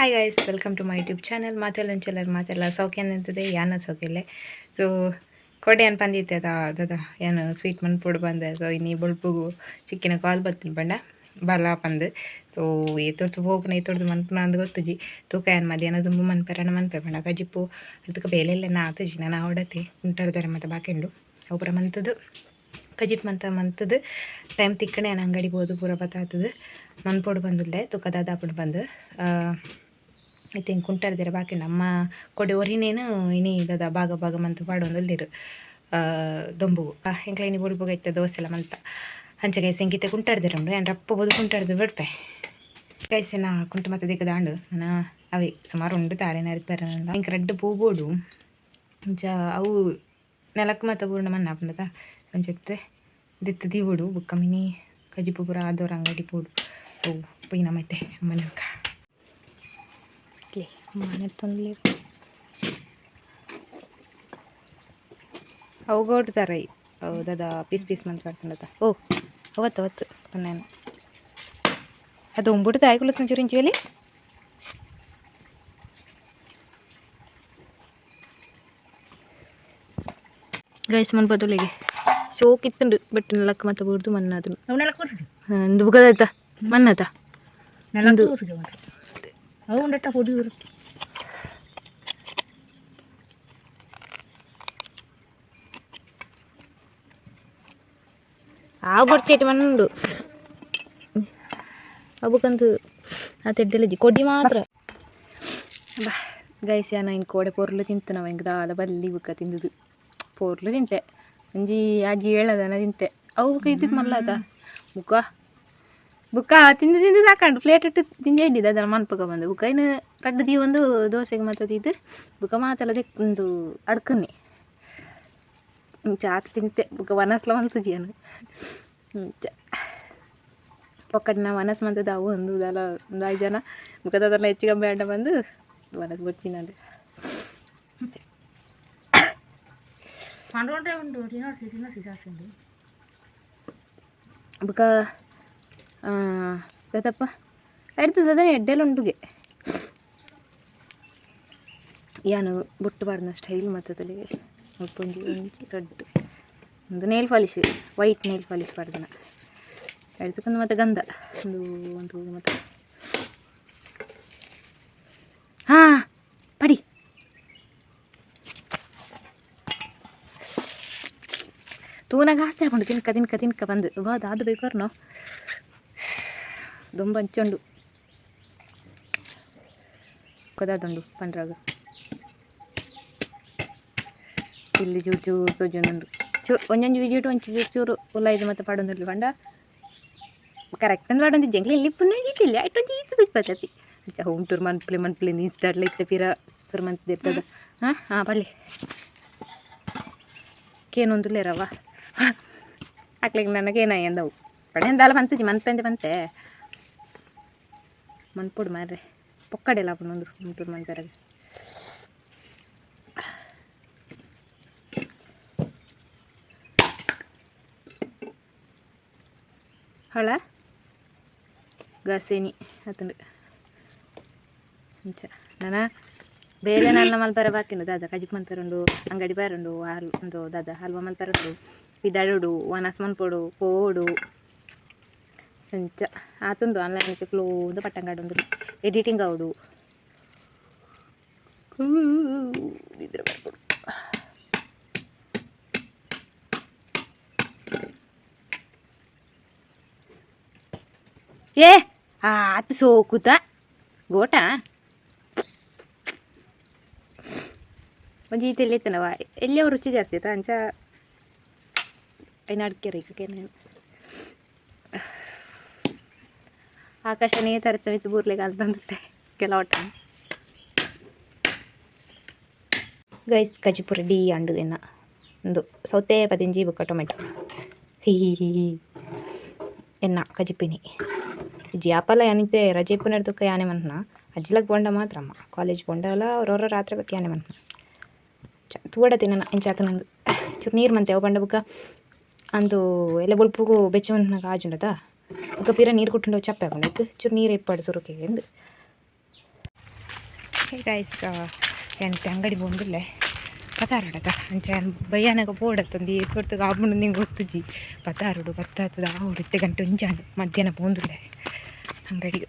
Hi guys welcome to my YouTube channel ಮಾತೆಲ್ಲ ಒಂಚೆಲ್ಲರು ಮಾತೆಲ್ಲ ಸೌಖ್ಯ ಅಂತದೆ ಯಾನ ಸೌಖ್ಯಲ್ಲೇ ಸೊ ಕೊಡೆ ಏನು ಬಂದಿತ್ತೆ ಅದ ಏನು ಸ್ವೀಟ್ ಮನ್ ಪುಡ್ ಬಂದೆ. ಸೊ ಇನ್ನೀ ಬುಳ್ಪುಗು ಚಿಕ್ಕಿನ ಕಾಲ್ ಬತ್ತಿನ ಬಂಡ ಬಲ ಬಂದು ಸೊ ಏತೊಡ್ದು ಹೋಗ್ನ ಏತೊಡ್ದು ಮನ್ಪುನ ಅಂದ್ ಗೊತ್ತುಜಿ ತೂಕ ಏನು ಮಧ್ಯಾಹ್ನ ತುಂಬ ಮನ್ಪೆರಣ ಮನ್ಪೆ ಬಂಡ ಕಜಿಪ್ಪು ಅದಕ್ಕೆ ಬೇಲೆಲ್ಲ ನಾ ಆತಜಿ ನಾನು ಹೊಡತಿ. ಉಂಟರ್ದಾರೆ ಮತ್ತು ಬಾಕೆಂಡು. ಒಬ್ಬರ ಮಂತದ್ದು ಕಜಿಪ್ ಮಂತ ಮಂತದ್ದು ಟೈಮ್ ತಿಕ್ಕಣೆ ನಾನು ಅಂಗಡಿಗೆ ಹೋದು, ಪೂರ ಬತ್ತಾತದು ಮನ್ಪೊಡು ಬಂದಿಲ್ಲೆ, ತುಕ ದಾದಾಪುಡು ಬಂದು. ಐತೆ ಹಿಂಗೆ ಕುಂಟಾಡ್ದಿರ ಬಾಕಿ ನಮ್ಮ ಕೊಡೆ ಒರಿನೇನು ಇನಿ ದದ ಭಾಗ ಭಾಗ ಮಂತ ಪಾಡೊಂದುಲ್ದಿರು ದೊಂಬುಗು ಹೆಂಗ್ಲ ಇನಿ ಬುಡ್ಬುಗ ಐತೆ ದೋಸೆ ಎಲ್ಲ ಮಂತ. ಹಂಚಗೆ ಸಂಗೀತ ಕುಂಟಾಡ್ದಿರಂಡು ಏನು ರಪ್ಪ ಬೋದು ಕುಂಟಾಡ್ದು ಬಿಡ್ಪೆ. ಕೈಸಿನ ಕುಂಟ ಮತ್ತೆ ದಿಕ್ಕ ದಾಂಡು ನಾನು ಅವೆ ಸುಮಾರು ಉಂಡು ತಾರೇನ ನರಿಪೇರ ಹಿಂಗೆ ರೆಡ್ ಪೂಬೋಡು ಅಂಚ ಅವು ನೆಲಕ್ಕೆ ಮತ್ತೆ ಪೂರ್ಣ ಮಣ್ಣ ಹಾಕೊಂಡದ ಒಂಚೆತ್ತೆ ದಿತ್ತು ದಿವುಡು ಬುಕ್ಕ ಮಿನಿ ಕಜಿಪು ಪೂರ ಆದವ್ರ ಅಂಗಡಿ ಪೂಡು. ಸೊ ಪೈನ ಮತ್ತೆ ಮನೆ ಮನೆ ತೊಂದ್ಲಿ ಅವು ಕೊಡ್ತಾರೆ ಹೌದದ ಪೀಸ್ ಪೀಸ್ ಮಂತ್ ಮಾಡ್ಕೊಂಡದ ಓ ಅವತ್ತು ಅವತ್ತು ನಾನು ಅದು ಉಂಬಿಡ್ದು ಆಯ್ಕೊಳತ್ ಚೂರು ಇಂಚಿವಲ್ಲಿ ಗೈಸ್ ಮನ್ ಬದಲಿಗೆ ಶೋಕ್ ಇತ್ತಂಡು ಬಟ್ ನೆಲಕ್ಕೆ ಮತ್ತೆ ಬುಡ್ದು ಮನ್ನ ಅದನ್ನು ಅವು ನೆಲಕ್ಕೆ ಕೊಡ್ರಿ ಒಂದು ಬುಗದಾಯ್ತಾ ಮನ್ನತ ನೆಲಕ್ಕೆ ಕೊಡ್ರಿ ಅವು ಉಂಡತ್ತ ಹೊಡಿದ್ರು ಆ ಬೊಡ್ಚೇಟಿ ಮಣ್ಣುಂಡು ಅಬುಕಂತು ಆ ತೆಡ್ಡೆಲಜಿ ಕೊಡಿ ಮಾತ್ರ. ಬಾ, ಗೈಸ್ ಯಾನ ಇನ್ನು ಕೋಡೆ ಪೊರ್ಲು ತಿಂತು ನಾವು ಹಿಂಗೆ ದಾದ ಬಲ್ಲಿ ಬುಕ್ಕ ತಿಂದುದು. ಪೊರ್ಲು ತಿಂತೆ. ಒಂಜಿ ಅಜ್ಜಿ ಹೇಳದನ ತಿಂತೆ. ಅವು ಬುಕ್ಕ ಇದ್ದಿದ್ದು ಮಲ್ಲದ ಬುಕ್ಕ. ಬುಕ್ಕ, ತಿಂದು ತಿಂದು ಸಾಕಂಡು. ಪ್ಲೇಟ್ ಇದ್ದಿದ್ದು ಅದನ್ನು ಮನ್ಪಕ ಬಂದು. ಬುಕ್ಕ ಇನ್ನು ಕಡ್ದು ಒಂದು ದೋಸೆಗೆ ಮತ್ತೆ ತಿದ್ದು ಬುಕ್ಕ ಮಾತೆಲ್ಲ ದಿಕ್ ಒಂದು ಅಡ್ಕನ್ನಿ ಚಾಚ್ ತಿಂತೆ. ವನಸ್ಲ ಬಂತದೇನು ಚ. ಒಕ್ಕಟ್ಟಿನ ವನಸ್ ಬಂದದ ಅವು ಒಂದು ಇದೆಲ್ಲ ಒಂದು ಐದು ಜನ ಮುಖದಲ್ಲ ಹೆಚ್ಚು ಕಮ್ಮಿ ಅಡ್ಡ ಬಂದು ವನಸ್ ಬರ್ತೀನಿ ಅಲ್ಲಿ ಒಂದು ಬುಕ ದತ್ತಪ್ಪ ಎಡ್ತದ ಎಡ್ಡೆಲ್ಲ ಉಂಡುಗೆ ಏನು ಬುಟ್ಟು ಬಾರ್ದು ಸ್ಟೈಲ್ ಮತ್ತೆ ತಲೆಗೆ. ಒಂಜಿ ಒಂಜಿ ರೆಡ್ ಒಂದು nail polish white nail polish ಪಡ್ದನ ಎಡ್ತಕ್ಕೊಂದು ಮತ್ತು ಗಂಧ. ಒಂದು ಒಂದು ಮತ್ತು. ಹಾಂ, ಪಡಿ. ತೂನಾಗ ಆಸೆ ಹಾಕೊಂಡು ತಿನ್ಕ ತಿನ್ಕ ತಿನ್ಕ ಬಂದು. ಬಾದ ಅದು ಬೇಕಾರ್ನೋ ದೊಂಬ ಹಂಚೊಂಡು ಕೊದಾದುಂಡು ಇಲ್ಲಿ ಚೂರು ಚೂರು ತೊಜೊಂದುಂಡು ಚೂ, ಒಂದೊಂದು ವಿಜಿಟ್ ಒಂಚು ಚೂರು ಚೂರು ಉಲಾಯ್ದು ಮತ್ತೆ ಪಾಡೊಂದಿರ್ಲಿ ಪಂಡ ಕರೆಕ್ಟ್ ಅಂತ ಪಾಡೊಂದು ಜಂಗ್ಲಿ ಇಲ್ಲಿ ಪುಣ್ಯ ಇತ್ತಿಲ್ಲ ಆಯ್ತು ಇತ್ತು ಇಪ್ಪತ್ತತಿ ಅಚ್ಚ ಹೋಮ್ ಟೂರ್ ಮನ್ಪ್ಲೆ ಮನ್ಪ್ಲೆ ಇನ್ಸ್ಟಾಟ್ಲ ಇತ್ತ ಪೀರ ಸುರ್ ಮಂತ್ ಇರ್ತದ. ಹಾಂ ಹಾಂ ಪಡ್ಲಿ ಕೇನೊಂದು ರವ. ಹಾಕ್ಲಿಕ್ಕೆ ನನಗೇನ ಎಂದವು. ಪಡೆಯಿಂದಲ್ಲ ಬಂತಜಿ ಮನ್ಪೆಂದೆ ಬಂತೆ. ಮನ್ಪುಡು ಮಾರ್ರೆ. ಪೊಕ್ಕಡೆಲ್ಲ ಒಂದು ಮುಂಟೂರು ಮನ್ಪೆರಗೆ ಹಳ? ಗಸೇನಿ ಅತಂಡು ಇಂಚ ನಾನ ಬೇರೆ ನನ್ನ ಮಲ್ಪರ ಬಾಕಿಂಡು ದಾದ ಕಜಿಪ್ ಮಲ್ಪರುಂಡು ಅಂಗಡಿ ಬಾರುಂಡು ಹಾಲು ಒಂದು ದಾದ, ಹಲ್ವ ಮಲ್ಪರುಂಡು ಪಿದಾಡುಡು ವನಸ್ ಮನ್ಪೊಡು ಪೋಡು. ಅಂಚ ಆತುಂಡು ಆನ್ಲೈನ್ ಕ್ಲೋದು ಪಟ್ಟಂಗಾಡೊಂದು ಎಡಿಟಿಂಗ್ ಅವಡು ಏ ಆತು ಸೋಕುತ ಗೋಟ. ಈತೆಲ್ಲಿ ಎತ್ತನವ ಎಲ್ಲಿ ಅವ್ರು ರುಚಿ ಜಾಸ್ತಿ ಆಯ್ತಾ? ಅಂಚ ಐನ ಅಡಿಕೆ ಆಕಾಶನೇ ತರತವಿತ್ತು ಬೂರ್ಲೆಗೆ ಅದು ಬಂದುತ್ತೆ ಕೆಲವಟ ಗೈಸ್, ಕಜಿಪುರ ಡಿ ಅಂಡು ಎನ್ನ ಒಂದು ಸೌತೆ ಪದಿಂಜಿ ಬುಕ್ಕ ಟೊಮೆಟೊ ಹಿ ಹಿ ಹಿ. ಎನ್ನ, ಕಜಿಪಿನಿ. ಇಜ್ಜಿ ಆಪಲ ಏನಿತ್ತೆ ರಜೆ ಪುನರ್ದುಕ್ಕ ಯಾನೆ ಮನ್ನ ಅಜ್ಜಿಲಗ್ ಬೊಂಡ ಮಾತ್ರಮ್ಮ ಕಾಲೇಜ್ ಬೊಂಡ ಅಲ್ಲ ಅವ್ರವ್ರ ರಾತ್ರಿ ಬತ್ತಿ ಯಾನೆ ಮನ್ನ ಚ ತೂಡ ತಿನ್ನ ಇಂಚಾತ ನಂದು ಚೂರು ನೀರು ಮಂತೆ ಅವು ಬಂಡ ಬುಕ್ಕ ಅಂದು ಎಲ್ಲ ಬುಲ್ಪುಗು ಬೆಚ್ಚಮಂತನಾಗ ಆಜುಂಡದ ಬುಕ್ಕ ಪಿರ ನೀರು ಕುಟ್ಟುಂಡು ಚಪ್ಪೆ ಬಂಡಕ್ಕೆ ಚೂರು ನೀರು ಇಪ್ಪಾಡು ಸುರುಕಿಗೆ ಎಂದು ಹೇ ಗೈಸ್ ಎಂತ ಅಂಗಡಿ ಬಂದಿಲ್ಲೆ ಪತಾರಡತ ಅಂಚ ಬಯ್ಯನಾಗ ಪೋಡತ್ತಂದು ತೊಟ್ಟು ಆಪುಂಡು ನಿಂಗೆ ಗೊತ್ತುಜಿ ಪತಾರುಡು ಪತ್ತಾತದ ಆವಡುತ್ತೆ ಗಂಟೆ ಒಂಜಾಂಡು ಮಧ್ಯಾಹ್ನ ಪೋಂದುಲ್ಲೆ ಅಂಗಡಿಗೆ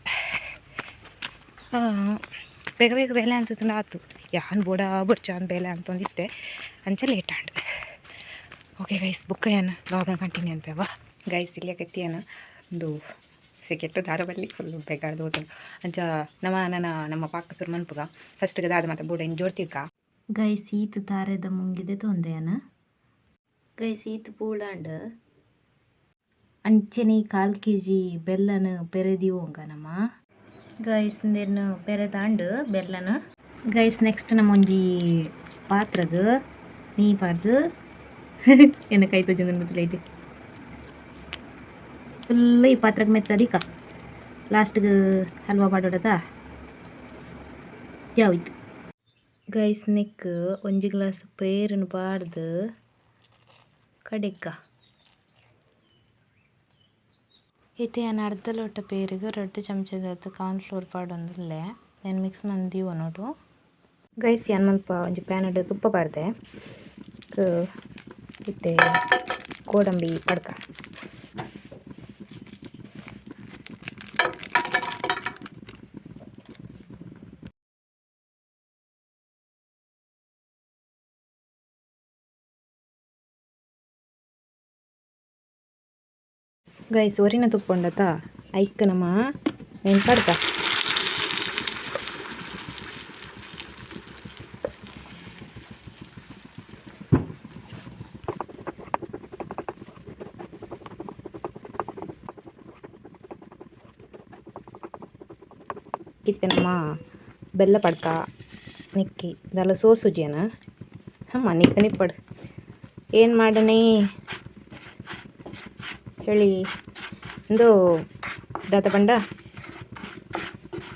ಬೇಗ ಬೇಗ ಬೆಲೆ ಅನ್ಸುತ್ತೆ ಆತು ಯಾನ್ ಬೋಡ ಬುರ್ಚಾನ್ ಬೆಲೆ ಅಂತಂದಿತ್ತೆ. ಅಂಚ ಲೇಟ್ ಆಂಡ್ ಓಕೆ ಗೈಸ್ ಬುಕ್ಕ ಏನು ಲಾಗನ್ ಕಂಟಿನ್ಯೂ ಅಂತೇವ ಗೈಸ್ ಇಲ್ಲೇ ಏನು? ಒಂದು ಸಿಕೆಟ್ಟು ದಾರ ಬಲ್ಲಿ ಫುಲ್ ಬೇಕಾದ ಹೋದ ಅಂಚ ನಮ್ಮ ನನ್ನ ನಮ್ಮ ಪಾಕ ಸುರ್ ಮನ್ಪುಗ ಫಸ್ಟ್ಗೆ ದಾದ ಮತ್ತೆ ಬೂಡ ಇನ್ನು ಜೋಡ್ತಿರ್ಕ? ಗೈಸ್ ಈತ್ ದಾರದ ಮುಂಗಿದೆ ತೊಂದೆಯನ ಗೈಸ್ ಈತ್ ಪೂಳಾಂಡ್ ಅಂಚನೆ ಕಾಲ್ ಕೆ ಜಿ ಬೆಲ್ಲನ ಪೆರೆದಿವೋಂಗ ನಮ್ಮ ಗೈಸ್ ಇಂದೇನು ಪೆರೆದಾಂಡ್ ಬೆಲ್ಲನ. ಗೈಸ್ ನೆಕ್ಸ್ಟ್ ನಮ್ಮ ಒಂಜಿ ಪಾತ್ರಗ ನೀ ಪಾಡ್ದು. ಎನ್ನ ಕೈ ತೊಜೊಂದು ಮುಚ್ಚಲೈಟ್ ಫುಲ್ ಈ ಪಾತ್ರಕ್ಕೆ ಮೆತ್ತದಿಕ ಲಾಸ್ಟ್ಗೆ ಹಲ್ವಾ ಪಾಡೋಡದ ಯಾವಿತ್ತು? ಗೈಸ್ ನೆಕ್ ಒಂಜಿ ಗ್ಲಾಸ್ ಪೇರನ್ನು ಪಾಡ್ದು ಕಡೆಕ್ಕ. ಇತ್ತೆ ഞാൻ ಅರ್ಧ ಲೋಟ ಪೇರಿಗೆ ರೊಟ್ಟಿ ಚಮಚದ ಕಾರ್ನ್ಫ್ಲೋರ್ ಪಾಡೊಂದಿಲ್ಲೇ ನಾನು ಮಿಕ್ಸ್ ಮಂದಿವ ನೋಡು. ಗೈಸ್, ಏನು ಮಲ್ಪ ಒಂಜಿ ಪ್ಯಾನ್ ಇಟ್ಟು ತುಪ್ಪ ಬಾರ್ದೆ ಇತ್ತೆ ಗೋಡಂಬಿ ಪಡ್ಕ. ಗೈಸ್ ಒರಿನ ತುಪ್ಪ ಉಂಡತ ಐಕ್ ನಮ್ಮ ಏನು ಪಡ್ಕ ಇತ್ತೆ ನಮ್ಮ ಬೆಲ್ಲ ಪಡ್ಕ ನಿಕ್ಕಿ ಇದೆಲ್ಲ ಸೋಸುಜಿಯನ ಹಮ್ಮ ನಿಕ್ಕ ನಿಪ್ಪಡು ಏನು ಮಾಡಣಿ ಹೇಳಿ. ಒಂದು ದಾತ ಪಂಡ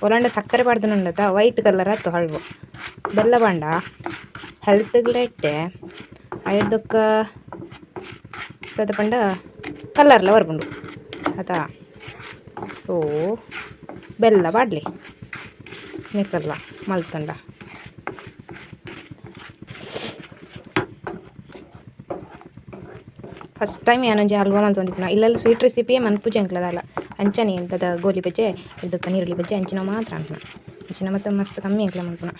ಒಲಾಂಡ ಸಕ್ಕರೆ ಪಾಡ್ದನುಂಡತ ವೈಟ್ ಕಲರ್ ಆಯ್ತು ಹಳ್ವು ಬೆಲ್ಲ ಹೆಲ್ತ್ ಹೆಲ್ತ್ಗ್ಲೆಟ್ಟೆ ಐದಕ್ಕ ದಾತ ಪಂಡ ಕಲರ್ಲ ಬರ್ಬಂಡು. ಆತಾ. ಸೋ ಬೆಲ್ಲ ಪಾಡ್ಲಿ ಮೇಕಲ್ಲ ಮಲ್ತಂಡ. ಫಸ್ಟ್ ಟೈಮ್ ಏನೊಂಜಿ ಹಲ್ವಾ ಮಲ್ತೊಂದಿಪ್ಪುನ ಇಲ್ಲೆಲ್ಲ ಸ್ವೀಟ್ ರೆಸಿಪಿಯೇ ಮನ್ಪುಜಿ ಅಂಕ್ಲದಲ್ಲ ಅಂಚನೆ ಎಂತದ ಗೋಲಿ ಬಜ್ಜೆ ಇದಕ್ಕೆ ನೀರುಳ್ಳಿ ಬಜ್ಜೆ, ಅಂಚಿನ ಮಾತ್ರ ಅಂಟ್ನ ಅಂಚಿನ ಮತ್ತೆ ಮಸ್ತ್ ಕಮ್ಮಿ ಅಂಕ್ಲ ಮಲ್ಪುನ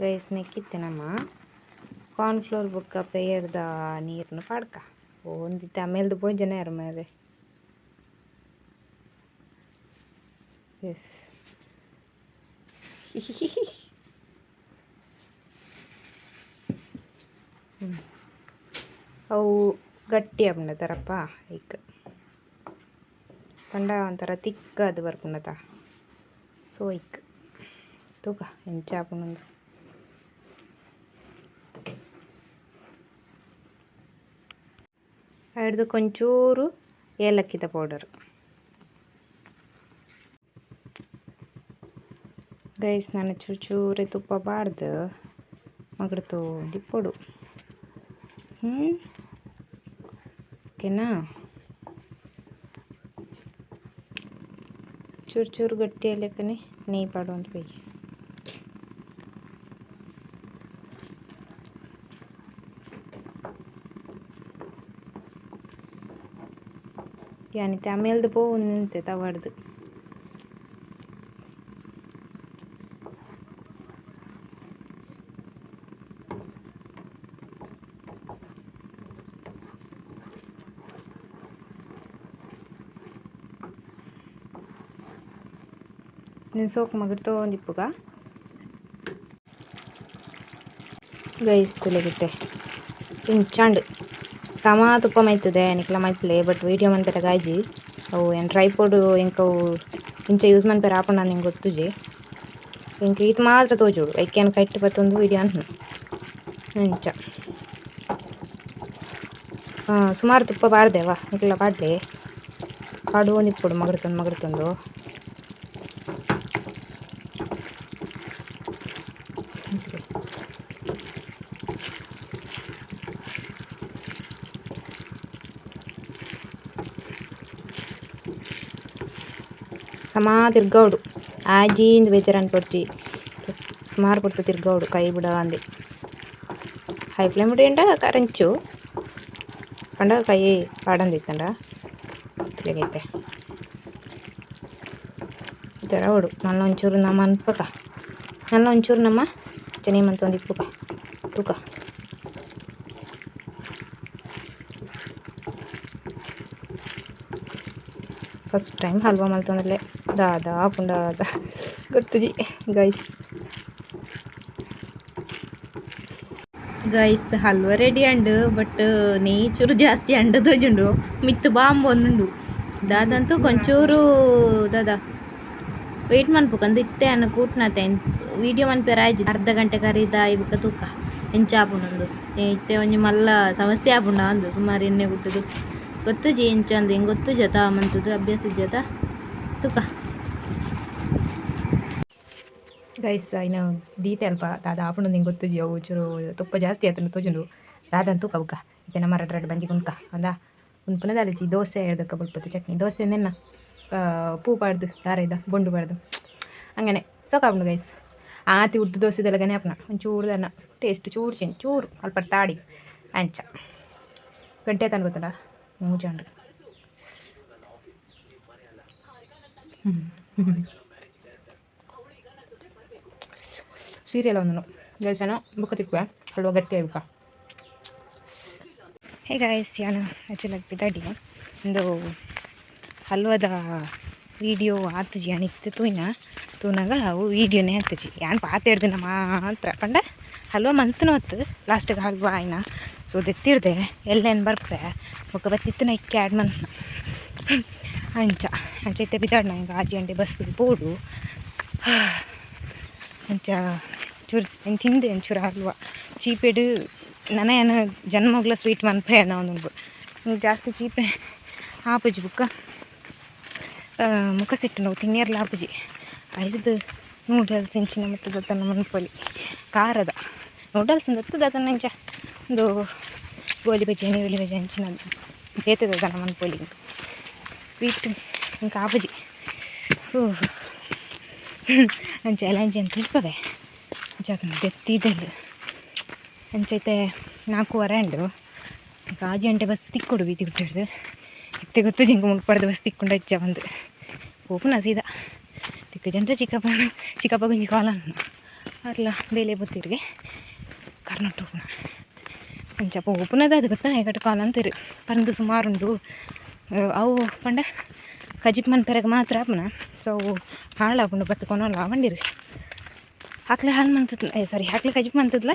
ಗೈಸ್ ನೆಕ್ಕಿತ್ತೆ ನಮ್ಮ ಕಾರ್ನ್ಫ್ಲೋರ್ ಬುಕ್ಕ ಪೇಯರ್ದ ನೀರನ್ನು ಪಾಡ್ಕ ಒಂದಿತ್ತು ಆಮೇಲೆ ಪೋಯ್ ಜನ ಯಾರು ಮಾರೆ ಎಸ್ ಅವು ಗಟ್ಟಿ ಆಗ್ಬಿಡತಾರಪ್ಪ ಈಗ ಪಂಡ ಒಂಥರ ತಿಕ್ಕ ಅದು ಬರ್ಕೊಂಡತ ಸೊ ಇಕ್ ತೂಕ ಎಂಚ ಹಿಡ್ದು ಕೊಂಚೂರು ಏಲಕ್ಕಿದ ಪೌಡರ್. ಗೈಸ್, ನಾನು ಚೂರು ತುಪ್ಪ ತುಪ್ಪ ಬಾರ್ದು ಮಗಳು ತೋದಿ ಪೊಡು ಹ್ಞೂ ಓಕೆನಾ? ಚೂರು ಚೂರು ಗಟ್ಟಿ ಲೆಕ್ಕನೆ ನೀ ಪಾಡು ಅಂತ ಬೈ. ಯಾನಿತ್ತೆ ಆಮೇಲ್ದು ಪೋ ನಿಂತೆ ತವಾಡ್ದು నేను సోకు మగడితో నిప్పుగా ಗೈಸ್ ತುಲೆಗಿಟ್ಟೆ ಇಂಚಾಂಡ್ ಸಮ ತುಪ್ಪ ಮೈತದೆ ನಿಕ್ಲ ಮೈತ್ಲೆ ಬಟ್ ವೀಡಿಯೋ ಮನ್ಪೆರ ಗಾಯ್ಜಿ. ಅವು ಏನು ಟ್ರೈಪೋಡ್ ಇಂಕ ಇಂಚ ಯೂಸ್ ಮನ್ಪೆರ ಆಪುಂಡ ನಿಂಗೆ ಗೊತ್ತುಜಿ. ಇಂಕ ಇದು ಮಾತ್ರ ತೋಜುಡು ಕ್ಯಾನ್ ಕಟ್ ಬತ್ತೊಂದು ವೀಡಿಯೋ ಅಂತ ಇಂಚ ಹಾಂ, ಸುಮಾರು ತುಪ್ಪ ಬಾರ್ದೇವಾ ನಿಕ್ಲ ಬಾಡ್ಲೆ ಕಾಡು ನಿಪ್ಪುಡು ಮಗರ್ತಂದು ಮಗಡ್ತಂದು. ಸಮಾ ತಿರ್ಗೌಡು ಆಜೀಂದ ಬೇಜಾರನ್ ಪಡ್ಚಿ ಸುಮಾರು ಪಟ್ಟು ತಿರ್ಗೌಡು ಕೈ ಬಿಡ ಅಂದೆ ಹೈ ಫ್ಲೇಮ್ ಇಡಂಡ ಕರಂಚು ಕಂಡ ಕೈ ಪಾಡಂದಿತ್ತಂಡ ತಿರುಗೈತೆ ಈ ಥರ ಹೊಡು ನನ್ನ ಒಂಚೂರು ನಮ್ಮ ಅನ್ಪಕ ನನ್ನ ಒಂಚೂರು ನಮ್ಮ ಚೆನ್ನೀಮಂತ ಒಂದು ಇಪ್ಪುಕ ತೂಕ ಫಸ್ಟ್ ಟೈಮ್ ಹಲ್ವಾ ಮಲ್ತಂದ್ರಲ್ಲೇ ದಾದ, ಪುಂಡಾದ. ಗೊತ್ತುಜಿ ಗೈಸ್ ಗೈಸ್ ಹಲ್ವ ರೆಡಿ ಅಂಡು ಬಟ್ ನೀಚೂರು ಜಾಸ್ತಿ ಅಂಡ ತೋಜುಂಡು ಮಿತ್ತು ಬಾಂಬ್ ಒಂದುಂಡು. ದಾದಂತೂ ಕೊಂಚೂರು, ದಾದ ವೆಯ್ಟ್ ಮನ್ಪುಕಂದು ಇತ್ತೆ ಅನ್ನ ಕೂಟ್ನತೆ. ವಿಡಿಯೋ ಮನ್ಪೇರ ಆಯ್ತು ಅರ್ಧ ಗಂಟೆ ಕರೀದ ಇಬುಕ ತೂಕ. ಎಂಚ ಆಪುಂಡು ಇತ್ತೆ ಒಂಜಿ ಮಲ್ಲ ಸಮಸ್ಯೆ ಆಪುಂಡ ಅಂದು, ಸುಮಾರು ಎಣ್ಣೆ ಗುಟ್ಟದು. ಗೊತ್ತುಜಿ, ಎಂಚ ಅಂದು, ಹೆಂಗೆ ಗೊತ್ತು ಜತ ಮಂತದ್ದು ಅಭ್ಯಾಸ ಜತ? ತೂಕ. ಗೈಸ್ ಇನ್ನು ದೀತೆ ಅಲ್ಪ ದಾದ ಆಪುಂಡು ನಿಂಗೆ ಗೊತ್ತಿದೆಯೋ ಚೂರು ತುಪ್ಪ ಜಾಸ್ತಿ ಆತನು ತೋಜುಂಡು ದಾದ ತೂಕ ಅವಕ್ಕ ಇತ್ತೆ ನಮ್ಮ ರಡ್ ರಡ್ ಬಂಜಿ ಗುಂಡ್ಕ ಅಂದ ಒಂದು ಪುನದಾಲಚಿ ದೋಸೆ ಹೇಳ್ದಕ್ಕ ಬಲ್ಪತ್ತು ಚಟ್ನಿ ದೋಸೆ ನೆನ್ನ ಪೂ ಬಾರ್ದು ದಾರ ಇದ್ದ ಬೊಂಡು ಬಾರ್ದು ಹಂಗನೆ ಸೊಕಾಪುಂಡು ಗೈಸ್ ಆತಿ ಉಡ್ದು ದೋಸೆ ಇದೆಲ್ಲಗನೆ ಅಪ್ಪನ ಒಂಚೂರು ದನ್ನ ಟೇಸ್ಟ್ ಚೂರು ಚಿನ್ ಚೂರು ಅಲ್ಪ ತಾಡಿ ಅಂಚ ಗಂಟೆ ತಾನು ಗೊತ್ತಲ್ಲ ಮೂಜಾಂಡ್ರಿ ಹ್ಞೂ ಸೀರಿಯಲ್ ಒಂದು ಜನ ಬುಕ್ಕ ತಿಕ್ಕುವೆ. ಹಲ್ವ ಗಟ್ಟಿ ಆಯ್ಬೇಕ ಹೇ ಗಾಯ್ಸ್ ಯಾನು? ಹಚ್ಚಲಾಗ್ತಿದ್ದ ಬಿದ್ದಾಡಿ ಒಂದು ಹಲ್ವದ ವಿಡಿಯೋ ಆತಜಿ ಅನಿತ್ತು ತೂಯಿನ ತೂನಾಗ ಅವು ವೀಡಿಯೋನೇ ಆಗ್ತಜಿ ಯಾನ್ ಪಾತ ನಮ್ಮ ಮಾತ್ರ. ಪಂಡ, ಹಲ್ವ ಮಂತನ ಹೊತ್ತು ಲಾಸ್ಟಿಗೆ ಹಲ್ವ ಆಯ್ನ ಸೊ ದೆತ್ತಿರ್ದೆ ಎಲ್ಲೇನು ಬರ್ಪೆ ಒಕ್ಕ ಬತ್ತಿತ್ತನ ಇಕ್ಕೆ ಆ್ಯಡ್ ಮಂತ್ನ ಅಂಚ. ಅಂಚೈತೆ ಬಿದ್ದಾಡ್ನ ಹಿಂಗೆ ಆಜಿ ಅಂಡೆ ಬಸ್ ಬೋಡು ಅಂಚ. ಚೂರು ಹಿಂಗೆ ತಿಂದೆ ಒಂಚೂರು ಹಲ್ವ ಚೀಪೆಡು ನನ್ನ ಏನು ಜನ್ಮಗ್ಲ ಸ್ವೀಟ್ ಮನ್ಪೆ ಒಂದು ಜಾಸ್ತಿ ಚೀಪೆ ಆಪುಜಿ ಬುಕ್ಕ. ಮುಖ ಸಿಟ್ಟು ನಾವು, ತಿನ್ನಿರ್ಲ ಆಪುಜಿ ಐದು ನೂಡಲ್ಸ್ ಇಂಚಿನ ಮತ್ತು ದತ್ತನ ಮನ್ಪಲ್ಲಿ ಖಾರದ. ನೂಡಲ್ಸ್ ದತ್ತು ದತ್ತನ ಇಂಚ. ಒಂದು ಗೋಲಿ ಬಜ್ಜಿ ನೀರುಳ್ಳಿ ಬಜ್ಜಿ ಅಂಚಿನ ಬೇತದ ದನ ಮನ್ಪಲ್ಲಿ ಸ್ವೀಟ್ ಇಂಕ ಆಪುಜಿ ಚಾಲೆಂಜ್ ಅಂಚ ಎಲಾಂಚಿ ಜಗನ್ ದೆತ್ತಿದ್ದಲು ಅಂಚೈತೆ ನಾಲ್ಕೂವರೆ ಅಂಡು ಗಾಜಿ ಅಂಟೆ ಬಸ್ ತಿಕ್ಕೊಡು ಬೀದಿ ಬಿಟ್ಟಿಡ್ದು ಇತ್ತೆ ಗೊತ್ತು ಜಿಂಕು ಮುಟ್ಪಡ್ದು ಬಸ್ ತಿಕ್ಕೊಂಡು ಅಜ್ಜ ಬಂದು. ಓಪನ ಸೀದಾ. ತಿಕ್ಕ ಜನರ ಚಿಕ್ಕಪ್ಪ ಚಿಕ್ಕಪ್ಪ ಗುಂಜಿ ಕಾಲ ಅರ್ಲ, ಬೇಲೆ ಬತ್ತಿರ್ಗೆ ಕರ್ನಾಟಕ ಅಂಚಪ್ಪ ಓಪನದ ಅದು ಗೊತ್ತಾ? ಹೇಗಟ್ಟು ಕಾಲ ಅಂತೀರಿ. ಪರಂದು ಸುಮಾರುಂಡು ಅವು ಪಂಡ ಕಜಿಪ್ ಮನ್ ಪೆರಗ ಮಾತ್ರ ಆಪನ. ಸೊ ಅವು ಹಾಳಾಪುಂಡು ಬತ್ತುಕೊಂಡು ಬಂದಿರಿ ಹಾಕ್ಲೆ ಹಾಲು ಮಂತದ್ ಏ ಸಾರಿ ಹಾಕ್ಲೆ ಕಜಿಪ್ ಮಂತದ್ಲ.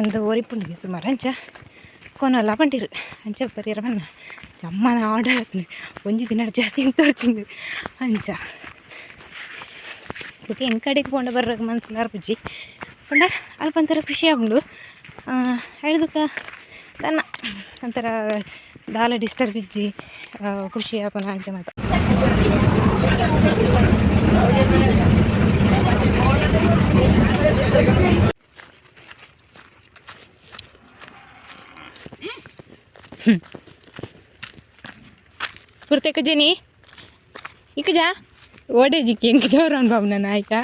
ಎಂದು ಒರಿಪುಂಡಿಗೆ ಸುಮಾರು ಅಂಚ. ಕೊನಲ್ಲ ಬಂದಿರು ಅಂಚ ಪರಿಯರ ಬನ್ನ ಅಮ್ಮನ ಆರ್ಡರ್ ಆಯ್ತು ಒಂಜಿ ದಿನ ಜಾಸ್ತಿ ತೋರ್ಚಿಂದು ಅಂಚ. ಇದಕ್ಕೆ ಹೆಂಗೆ ಕಡೆಗೆ ಪೋಂಡ ಬರ್ರಾಗ ಮನ್ಸಿನ ಬುಜ್ಜಿ ಪಂಡ ಅಲ್ಪ ಒಂಥರ ಖುಷಿ ಆಗುಂಡು ಹೇಳಿದಕ್ಕೆ ದನ್ನ ಒಂಥರ ದಾಲ ಡಿಸ್ಟರ್ಬ್ ಇಜ್ಜಿ ಖುಷಿ ಆಪನ ಅಂಚ ಮಾತ. ಕುರ್ತೆ ಜನಿ ಇಕ ಜಾ ಓಡೆ ಜಿಕ್ಕಿ ಹೆಂಗೆ ಜೋರನ್ ಬಾಬು ನನ್ನ ಆಯ್ತಾ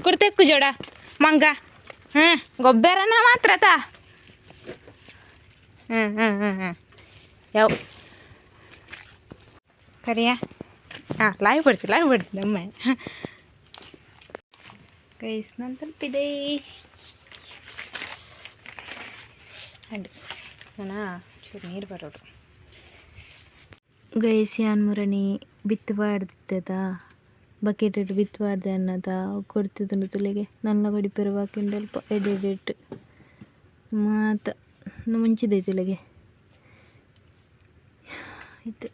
ಕುರ್ತೆ ಕುಜೋಡ ಮಂಗ ಹ್ಞೂ ಗೊಬ್ಬರನ ಮಾತ್ರ ತಾ ಹ್ಞೂ ಹ್ಞೂ ಹ್ಞೂ ಹ್ಞೂ ಯಾವ ಕರಿಯಾ ಹಾಂ ಲೈವ್ ಬಿಡ್ಸಿ ಲೈವ್ ಬಿಡ್ತೀನಿ ಅಮ್ಮ ಕೈಸ್ ನಾನು ತಲುಪಿದೆ ಅಡ್ಡಿ ನಾನು, ಚೂರು ನೀರು ಗೈಸ್ ಯಾನ್ ಮುರಣಿ ಬಿತ್ತಬಾರ್ದಿತ್ತದ ಬಕೆಟ್ ಇಟ್ಟು ಬಿತ್ತಬಾರ್ದೆ ಅನ್ನದ? ಕೊಡ್ತಿದ್ದು ತುಲೆಗೆ. ನನ್ನ ಗಡಿಪೆರು ಬಾಕಿಂಡಲ್ಪ ಎಡೆಡೆಟ್ ಮಾತ ಮುಂಚಿದೆ ತುಲೆಗೆ. ಆಯ್ತು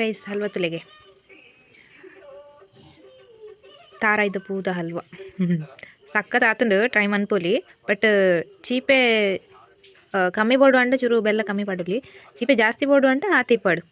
ಕೈಸ್ ಹಲ್ವ ತುಲೆಗೆ. ತಾರಾಯ್ದ ಪೂದ ಹಲ್ವ. ಸಕ್ಕತ್ ಆತುಂಡು ಟ್ರೈ ಮನ್ಪೋಲಿ ಬಟ್ ಚೀಪೆ ಕಮ್ಮಿ ಬೋಡು ಅಂಡ ಚೂರು ಬೆಲ್ಲ ಕಮ್ಮಿ ಪಡಲಿ. ಚೀಪೆ ಜಾಸ್ತಿ ಬೋಡು ಅಂಟ ಹಾತಿ ಇಪ್ಪಡು